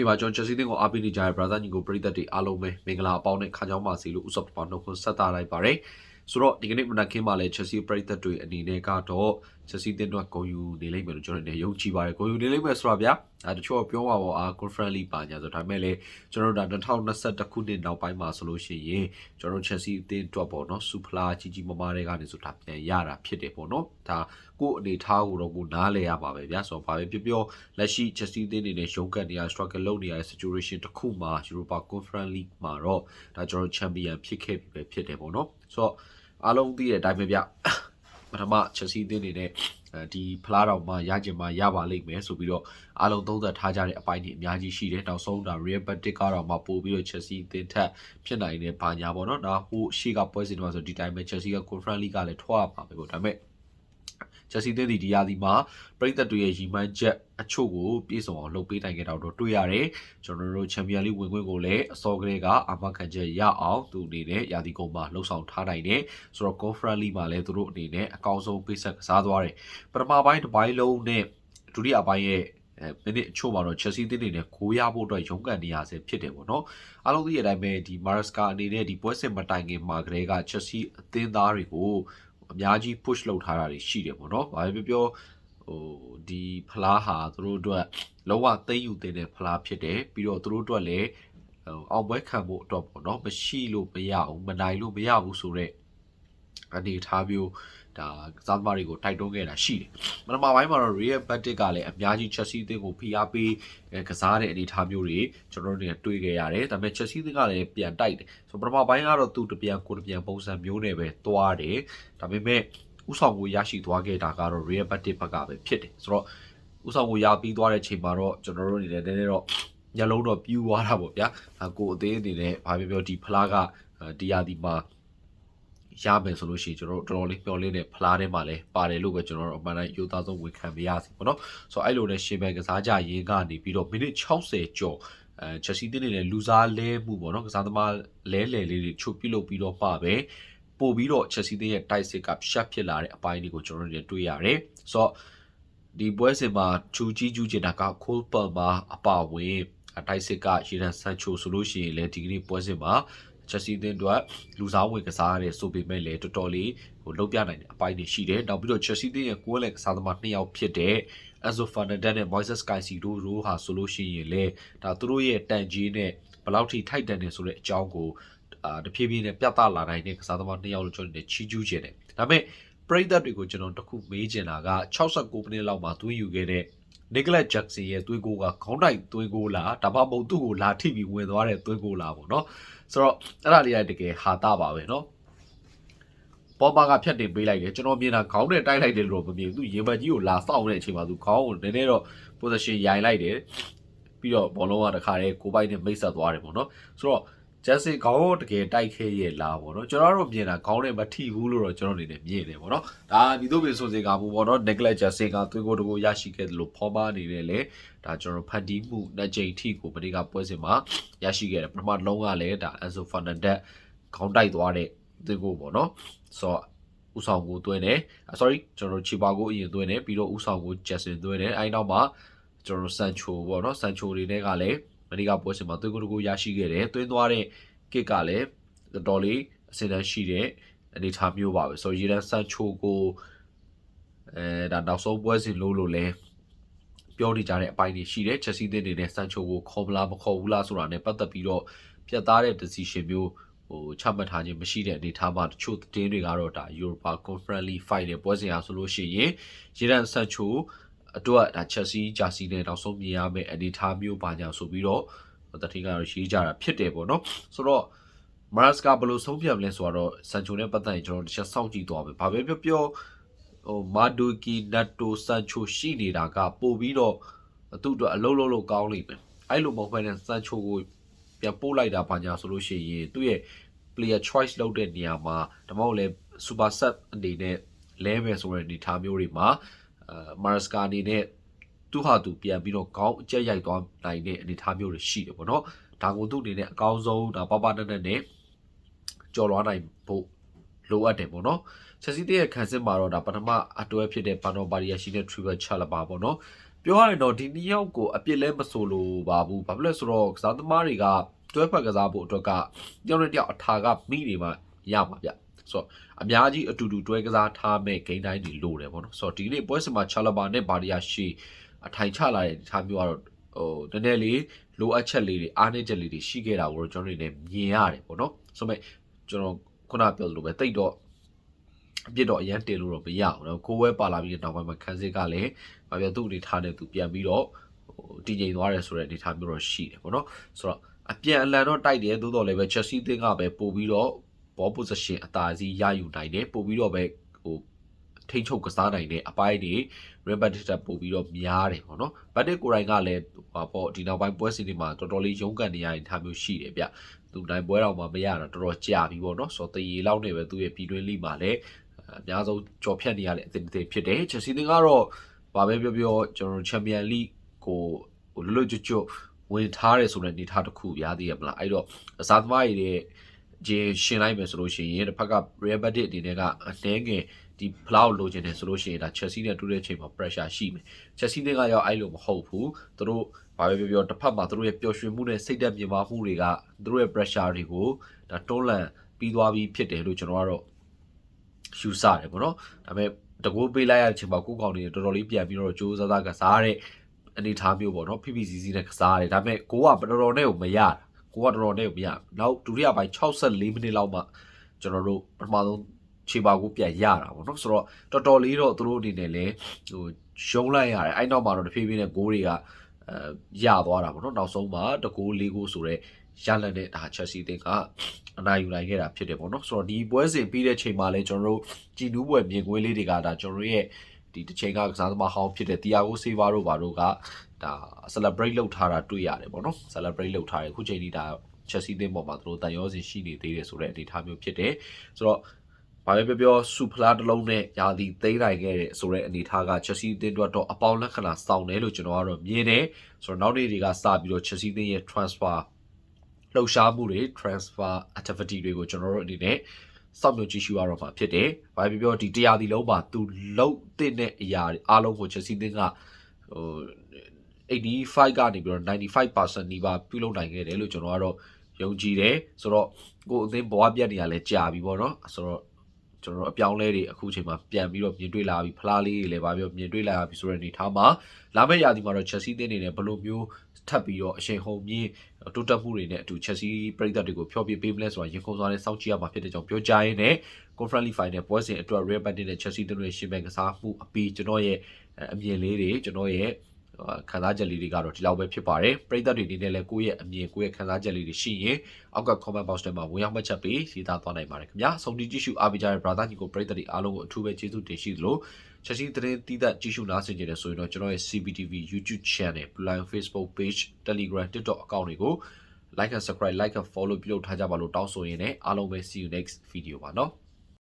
ခေပါကျွန်တော်ချက်စီတင်းကိုအားပေးနေကြတဲ့ brother ညီကိုပရိသတ်တွေအားလုံးပဲမင်္ဂလာအပေါင်းနဲ့ခါကြောင်းပါစီလို့ဥစ္စာပပနှုတ်ခွန်းဆက်တာလိုက်ပါတယ်ဆိုတော့ဒီကနေ့မနက်ခင်းမှာလည်းချက်စီပရိသတ်တွေအနေနဲ့ကတော့ ချက်စီတင်းတော့ဂုံယူနေလိမ့်မယ်လို့ကျွန်တော်လည်းယုံကြည်ပါတယ်ဂုံယူနေလိမ့်မယ်ဆိုတော့ဗျာအဲတချို့ကပြောပါပေါ့အာ conference ပါညာဆိုဒါပေမဲ့လည်းကျွန်တော်တို့ဒါ2021ခုနှစ်နောက်ပိုင်းမှာဆိုလို့ရှိရင်ကျွန်တော်ချက်စီအတင်းတွက်ပေါ့နော်စူဖလာကြီးကြီးမားမားတွေကနေဆိုတာပြန်ရတာဖြစ်တယ်ပေါ့နော်ဒါကို့အနေထားကိုတော့ကိုနားလဲရပါပဲဗျာဆိုတော့ဘာပဲပြောပြောလက်ရှိချက်စီတင်းနေနဲ့ရုံးကန်နေရ struggle လုပ်နေရတဲ့ situation တစ်ခုမှာ Europa Conference League မှာတော့ဒါကျွန်တော် champion ဖြစ်ခဲ့ပြီပဲဖြစ်တယ်ပေါ့နော်ဆိုတော့အားလုံးသိတဲ့အတိုင်းပဲဗျ ပထမချက်စီတင်းနေတဲ့အဲဒီဖလားတော်မှာရကျင်မှာရပါလိမ့်မယ်ဆိုပြီးတော့အားလုံးသုံးသပ်ထားကြတဲ့အပိုင်းတွေအများကြီးရှိတယ်နောက်ဆုံးဒါ Real Betis ကတော့မှပို့ပြီးတော့ Chelsea အသင်းထက်ဖြစ်နိုင်တဲ့ဘာညာပေါ့နော်ဒါဟိုရှေ့ကပွဲစဉ်တွေမှာဆိုဒီတိုင်းပဲ Chelsea က Conference League ကလည်းထွက်ရပါပဲပေါ့ဒါပေမဲ့ ချက်စီတဲ့ဒီဒီယာဒီမှာပြည်သက်တွေရဲ့ရီမန်းချက်အချို့ကိုပြည့်စုံအောင်လုပ်ပေးနိုင်ခဲ့တော့တွေ့ရတယ်ကျွန်တော်တို့ချန်ပီယံလိဝင်ခွင့်ကိုလည်းအစောကလေးကအာမခံချက်ရအောင်သူအနေနဲ့ယာဒီကုန်းမှာလှုပ်ဆောင်ထားနိုင်တယ်ဆိုတော့ conference league မှာလည်းသူတို့အနေနဲ့အကောင်းဆုံးပေးဆက်ကစားသွားတယ်ပထမပိုင်းတစ်ပိုင်းလုံးနဲ့ဒုတိယပိုင်းရဲ့အဲမိနစ်အချို့မှာတော့ Chelsea တင်းနေနဲ့ကိုရဖို့အတွက်ရုန်းကန်နေရဆဲဖြစ်တယ်ပေါ့နော်အားလုံးသိတဲ့အတိုင်းပဲဒီ Maresca အနေနဲ့ဒီပွဲစဉ်မတိုင်ခင်မှာကလေးက Chelsea အသင်းသားတွေကို အများကြီး push လုပ်ထားတာတွေရှိတယ်ပေါ့နော်။ဘာပဲပြောပြောဟိုဒီဖလားဟာသူတို့အတွက်လောကသိမ့်ယူတဲ့ဖလားဖြစ်တယ်ပြီးတော့သူတို့အတွက်လည်းဟိုအောင်ပွဲခံဖို့အတွက်ပေါ့နော်မရှိလို့မရအောင်မနိုင်လို့မရဘူးဆိုတော့အနေထားမျိုး ဒါကစားသမားတွေကိုတိုက်တွန်းခဲ့တာရှိတယ်။ပထမပိုင်းမှာတော့ Real Betis ကလည်းအများကြီး Chelsea အသင်းကိုဖိအားပေးကစားတဲ့အနေအထားမျိုးတွေကျွန်တော်တို့တွေတွေ့ခဲ့ရတယ်။ဒါပေမဲ့ Chelsea အသင်းကလည်းပြန်တိုက်တယ်။ဆိုပထမပိုင်းကတော့သူတပြန်ကိုတပြန်ပုံစံမျိုးနဲ့ပဲသွားတယ်။ဒါပေမဲ့ဥဆောင်ကိုရရှိသွားခဲ့တာကတော့ Real Betis ဘက်ကပဲဖြစ်တယ်။ဆိုတော့ဥဆောင်ကိုရပြီးသွားတဲ့ချိန်မှာတော့ကျွန်တော်တို့အနေနဲ့နည်းနည်းတော့ညလုံးတော့ပြူသွားတာပေါ့ဗျာ။ဒါကိုအသေးအနေနဲ့ဘာပြောပြောဒီဖလားကဒီယာဒီမှာ ရမယ်ဆိုလို့ရှိရင်ကျွန်တော်တို့တော်တော်လေးမျှော်လင့်တဲ့ဖလားထဲမှာလည်းပါတယ်လို့ပဲကျွန်တော်တို့အမှန်တိုင်းယူသားဆုံးဝန်ခံပြရစီပေါ့နော်ဆိုတော့အဲ့လိုနဲ့ရှင်ဘန်ကစားကြရေးကနေပြီးတော့မိနစ်60ကျော်အဲချက်စီတင်းနေတဲ့လူစားလဲမှုပေါ့နော်ကစားသမားလဲလဲလေးတွေချုပ်ပြုတ်ပြီးတော့ပါပဲပို့ပြီးတော့ချက်စီတင်းရဲ့တိုက်စစ်ကရှက်ဖြစ်လာတဲ့အပိုင်းတွေကိုကျွန်တော်တို့တွေ့ရတယ်ဆိုတော့ဒီပွဲစဉ်မှာချူကြီးကျူးကျင်တာကခိုးပန်မှာအပါဝင်တိုက်စစ်ကရေဒန်ဆန်ချိုဆိုလို့ရှိရင်လည်းဒီကနေ့ပွဲစဉ်မှာ ချက်စီတင်းတို့လူစားဝင်ကစားရတဲ့ဆိုပေမဲ့လည်းတော်တော်လေးဟိုလုံးပြနိုင်တဲ့အပိုင်းတွေရှိတယ်။နောက်ပြီးတော့ချက်စီတင်းရဲ့ကိုယ်လည်းကစားသမားနှစ်ယောက်ဖြစ်တဲ့ Enzo Fernandez နဲ့ Moises Caicedo တို့ဟာဆိုလို့ရှိရင်လည်းဒါသူတို့ရဲ့တန်ကြီးနဲ့ဘယ်လောက်ထိထိုက်တန်နေဆိုတဲ့အကြောင်းကိုအာတဖြည်းဖြည်းနဲ့ပြသလာနိုင်တဲ့ကစားသမားနှစ်ယောက်လို့ကျွန်တော်တို့ချီးကျူးခြင်းတယ်။ဒါပေမဲ့ပရိသတ်တွေကိုကျွန်တော်တခုမေးချင်တာက69မိနစ်လောက်မှာသွင်းယူခဲ့တဲ့ Nicholas Jackson ရဲ့သွေးကိုကခေါင်းတိုက်သွေးကိုလားဒါမှမဟုတ်သူ့ကိုလာထိပြီးဝင်သွားတဲ့သွေးကိုလားပေါ့နော်ဆိုတော့အဲ့ဒါလေးကတကယ်ဟာတာပါပဲနော်ပေါ်ပါကဖြတ်တင်ပေးလိုက်တယ်ကျွန်တော်မြင်တာခေါင်းနဲ့တိုက်လိုက်တယ်လို့မမြင်ဘူးသူရင်ဘတ်ကြီးကိုလာစောင့်တဲ့အချိန်မှာသူခေါင်းကိုနည်းနည်းတော့ position ရိုင်လိုက်တယ်ပြီးတော့ဘောလုံးကတခါတည်းကိုပိုက်နဲ့မိတ်ဆက်သွားတယ်ပေါ့နော်ဆိုတော့ ဂျက်ဆင်ခေါင်းတကယ်တိုက်ခဲရဲ့လားပေါ့နော်ကျွန်တော်တို့မြင်တာခေါင်းနဲ့မထိဘူးလို့တော့ကျွန်တော်အနေနဲ့မြင်တယ်ပေါ့နော်ဒါဒီတို့ပြင်ဆိုစေကဘူးပေါ့နော် neglect ဂျက်ဆင်ကသွေးကိုတကိုရရှိခဲ့တယ်လို့ဖော်ပါနေတယ်လေဒါကျွန်တော်ဖန်တီးမှုနှစ်ကြိမ်ထိကိုပရိကပွဲစဉ်မှာရရှိခဲ့တယ်ပထမလုံးကလည်းဒါ Enzo Fernandez ခေါင်းတိုက်သွားတဲ့သွေးကိုပေါ့နော်ဆိုတော့ဥဆောင်ကိုသွင်းတယ် sorry ကျွန်တော်ချီပါကိုအရင်သွင်းတယ်ပြီးတော့ဥဆောင်ကို Jackson သွင်းတယ်အဲဒီနောက်မှာကျွန်တော်ဆန်ချိုပေါ့နော်ဆန်ချိုတွေနဲ့ကလည်း မနေ့ကပွဲစဉ်မှာသွေးကိုတကိုရရှိခဲ့တယ်သွင်းသွားတဲ့ကစ်ကလည်းတော်တော်လေးအစင်တန်းရှိတဲ့အနေထားမျိုးပါပဲဆိုတော့ရေဒန်ဆန်ချိုကိုအဲဒါနောက်ဆုံးပွဲစဉ်လို့လို့လဲပြောနေကြတဲ့အပိုင်းတွေရှိတယ်ချက်စီးတဲ့နေတဲ့ဆန်ချိုကိုခေါ်မလားမခေါ်ဘူးလားဆိုတာ ਨੇ ပတ်သက်ပြီးတော့ပြတ်သားတဲ့ decision မျိုးဟိုချမှတ်ထားခြင်းမရှိတဲ့အနေအထားမှာတချို့တင်းတွေကတော့ဒါ Europa Conference League Final ပွဲစဉ်အားဆိုလို့ရှိရင်ရေဒန်ဆန်ချို အတွက်ဒါချက်စီဂျာစီနဲ့နောက်ဆုံးမြင်ရမယ့်အနေအထားမျိုးပါညာဆိုပြီးတော့တတိကတော့ရေးကြတာဖြစ်တယ်ပေါ့နော်ဆိုတော့မရစကာဘယ်လိုဆုံးဖြတ်မလဲဆိုတော့ဆန်ချိုနဲ့ပတ်သက်ရင်ကျွန်တော်တစ်ချက်စောင့်ကြည့်သွားမယ်ဘာပဲပြောပြောဟိုမာဒူကီနတ်တိုဆန်ချိုရှိနေတာကပို့ပြီးတော့သူ့အတွက်အလုံးလုံးလုံးကောင်းလိမ့်မယ်အဲ့လိုမဟုတ်ဘဲနဲ့ဆန်ချိုကိုပြန်ပို့လိုက်တာပါညာဆိုလို့ရှိရင်သူ့ရဲ့ player choice လုပ်တဲ့နေရာမှာဒါမှမဟုတ်လဲ super set အနေနဲ့လဲမယ်ဆိုတဲ့ဒီထားမျိုးတွေမှာ အာမာစကာအနေနဲ့သူ့ဟာသူပြန်ပြီးတော့ခေါင်းအကျက်ရိုက်သွားနိုင်တဲ့အနေအထားမျိုးတွေရှိတယ်ပေါ့နော်ဒါကိုသူ့အနေနဲ့အကောင်းဆုံးဒါပပနက်နက်နဲ့ကြော်လွားနိုင်ဖို့လိုအပ်တယ်ပေါ့နော်ချက်စီတဲ့ရဲ့ခံစစ်မှာတော့ဒါပထမအတွဲဖြစ်တဲ့ပန်နိုပါရီယာရှိတဲ့ triple chalaba ပေါ့နော်ပြောရရင်တော့ဒီနှစ်ယောက်ကိုအပြစ်လဲမဆိုလို့ပါဘူးဘာဖြစ်လဲဆိုတော့ကစားသမားတွေကတွဲဖက်ကစားဖို့အတွက်ကတယောက်နဲ့တယောက်အထာကမိနေမှရမှာဗျ ဆိုတော့အများကြီးအတူတူတွဲကစားထားမဲ့ဂိမ်းတိုင်းတွေလိုတယ်ပေါ့နော်ဆိုတော့ဒီနေ့ပွဲစဉ်မှာချာလဘာနဲ့ဘာဒီယာရှီအထိုင်ချလာတဲ့ထားမျိုးကတော့ဟိုနည်းနည်းလေးလိုအပ်ချက်လေးတွေအားနည်းချက်လေးတွေရှိခဲ့တာကိုတော့ကျွန်တော်တို့လည်းမြင်ရတယ်ပေါ့နော်ဆိုမဲ့ကျွန်တော်ခုနပြောသလိုပဲတိတ်တော့အပြစ်တော့အရန်တင်လို့တော့မရဘူးနော်ကိုယ်ဝဲပါလာပြီးတဲ့နောက်ပိုင်းမှာခန်းစစ်ကလည်းဘာပြောသူ့အနေထားနဲ့သူပြန်ပြီးတော့ဟိုတည်ငြိမ်သွားတယ်ဆိုတဲ့အနေထားမျိုးတော့ရှိတယ်ပေါ့နော်ဆိုတော့အပြန်အလှန်တော့တိုက်တယ်သို့တော်လည်းပဲ Chelsea သင်းကပဲပို့ပြီးတော့ ball position အသာစီးရယူနိုင်တယ်ပို့ပြီးတော့ပဲဟိုထိန်းချုပ်ကစားနိုင်တဲ့အပိုင်းတွေ Real Madrid တက်ပို့ပြီးတော့များတယ်ပေါ့နော်။ဘတ်တစ်ကိုယ်တိုင်ကလည်းဟောပေါ့ဒီနောက်ပိုင်းပွဲစဉ်တွေမှာတော်တော်လေးရုန်းကန်နေရတဲ့ထားမျိုးရှိတယ်ဗျ။သူနိုင်ပွဲတော်မှာမရတာတော်တော်ကြာပြီပေါ့နော်။ဆိုတော့တရေလောက်နေပဲသူ့ရဲ့ပြည်တွင်းလိမှာလည်းအများဆုံးကြော်ဖြတ်နေရတဲ့အသင်းတစ်သင်းဖြစ်တယ်။ Chelsea သင်းကတော့ဘာပဲပြောပြောကျွန်တော် Champion League ကိုဟိုလွတ်လွတ်ကျွတ်ကျွတ်ဝင်ထားတယ်ဆိုတဲ့အနေထားတစ်ခုရသေးရမလား။အဲ့တော့အစားသမားတွေရဲ့ ဂျင်းရှင်းလိုက်မယ်ဆိုလို့ရှိရင်တစ်ဖက်က Real Madrid အနေနဲ့ကအနှဲငယ်ဒီဖလောက်လိုချင်တယ်ဆိုလို့ရှိရင်ဒါ Chelsea နဲ့တူတဲ့အချိန်မှာ pressure ရှိမယ် Chelsea တွေကရောအဲ့လိုမဟုတ်ဘူးသူတို့ဘာပဲပြောပြောတစ်ဖက်မှာသူတို့ရဲ့ပျော်ရွှင်မှုနဲ့စိတ်သက်မြင်ပါမှုတွေကသူတို့ရဲ့ pressure တွေကိုဒါတွန်းလှန်ပြီးသွားပြီးဖြစ်တယ်လို့ကျွန်တော်ကတော့ယူဆတယ်ပေါ့နော်ဒါပေမဲ့တကူပေးလိုက်ရတဲ့အချိန်မှာကိုယ်ကောင်တွေတော်တော်လေးပြန်ပြီးတော့ကြိုးစားစားကစားတဲ့အနေအထားမျိုးပေါ့နော် PPCC နဲ့ကစားတယ်ဒါပေမဲ့ကိုကတော်တော်နဲ့ကိုမရတာ ကိုကတော်တော်နဲ့ကိုမရနောက်ဒုတိယပိုင်း64မိနစ်လောက်မှကျွန်တော်တို့ပထမဆုံးခြေပါကိုပြန်ရတာပေါ့နော်ဆိုတော့တော်တော်လေးတော့သူတို့အနေနဲ့လည်းဟိုရှုံးလိုက်ရတယ်အဲ့နောက်မှာတော့တဖြည်းဖြည်းနဲ့ဂိုးတွေကအဲရသွားတာပေါ့နော်နောက်ဆုံးမှာတကူလေးကိုဆိုတော့ရလနဲ့ဒါ Chelsea တင်ကအနိုင်ယူနိုင်ခဲ့တာဖြစ်တယ်ပေါ့နော်ဆိုတော့ဒီပွဲစဉ်ပြီးတဲ့ချိန်မှာလည်းကျွန်တော်တို့ကြည်နူးပွဲမြင်ကွင်းလေးတွေကဒါကျွန်တော်တို့ရဲ့ ဒီတစ်ချိန်ကကစားသမားဟောင်းဖြစ်တဲ့ Thiago Silva တို့ဘာတို့ကဒါ celebrate လုပ်ထားတာတွေ့ရတယ်ပေါ့နော် celebrate လုပ်ထားတယ်အခုချိန်ဒီဒါ Chelsea တင်ပေါ်မှာသူတို့တန်ရောစင်ရှိနေသေးတယ်ဆိုတဲ့အနေအထားမျိုးဖြစ်တယ်ဆိုတော့ဘာပဲပြောပြောစူဖလာတစ်လုံးနဲ့ယာဒီသိမ်းနိုင်ခဲ့တဲ့ဆိုတဲ့အနေအထားက Chelsea အသင်းတို့တော့အပေါင်းလက္ခဏာစောင့်တယ်လို့ကျွန်တော်ကတော့မြင်တယ်ဆိုတော့နောက်နေ့တွေကစပြီးတော့ Chelsea အသင်းရဲ့ transfer လှုပ်ရှားမှုတွေ transfer activity တွေကိုကျွန်တော်တို့အနေနဲ့ စောင့်မျှော်ကြည့်ရှုရတော့မှာဖြစ်တယ်။ဘာပဲပြောဒီတရားဒီလုံးမှာသူလှုပ်တဲ့အရာတွေအားလုံးကို Chelsea အသင်းကဟို85ကနေပြီးတော့95%နီးပါးပြုလုပ်နိုင်ခဲ့တယ်လို့ကျွန်တော်ကတော့ယုံကြည်တယ်ဆိုတော့ကိုယ်အသင်းဘဝပြတ်နေရလဲကြာပြီပေါ့နော်ဆိုတော့ ကျွန်တော်တို့အပြောင်းလဲတွေအခုချိန်မှာပြန်ပြီးတော့မြင်တွေ့လာပြီဖလားလေးတွေလည်းဗာပြောမြင်တွေ့လာပြီဆိုတဲ့အနေထားမှာလာမယ့်ရာသီမှာတော့ Chelsea တင်းနေနဲ့ဘယ်လိုမျိုးထပ်ပြီးတော့အချိန်ဟုန်မြင့်တိုးတက်မှုတွေနဲ့အတူ Chelsea ပြည်သက်တွေကိုဖျော်ပြပေးမလဲဆိုတာရင်ခုန်စွာနဲ့စောင့်ကြည့်ရမှာဖြစ်တဲ့ကြောင့်ပြောကြားရင်းနဲ့ Conference Final ပွဲစဉ်အတွက် Real Madrid နဲ့ Chelsea တို့ရဲ့ရှင်ဘန်ကစားမှုအပြီးကျွန်တော်ရဲ့အမြင်လေးတွေကျွန်တော်ရဲ့ ခံစားချက်လေးတွေကတော့ဒီလောက်ပဲဖြစ်ပါတယ်ပရိသတ်တွေအနေနဲ့လည်းကိုယ့်ရဲ့အမြင်ကိုယ့်ရဲ့ခံစားချက်လေးတွေရှိရင်အောက်က comment box ထဲမှာဝင်ရောက်မှတ်ချက်ပေးရေးသားသွားနိုင်ပါတယ်ခင်ဗျာဆုံးတီကြည့်ရှုအားပေးကြတဲ့ brother ညီကိုပရိသတ်တွေအားလုံးကိုအထူးပဲကျေးဇူးတင်ရှိသလိုချက်ချင်းသတင်းတီးသက်ကြည့်ရှုနားဆင်ကြတယ်ဆိုရင်တော့ကျွန်တော်ရဲ့ CBTV YouTube channel, Blind Facebook page, Telegram, TikTok account တွေကို like and subscribe, like and follow ပြုလုပ်ထားကြပါလို့တောင်းဆိုရင်းနဲ့အားလုံးပဲ see you next video ပါနော်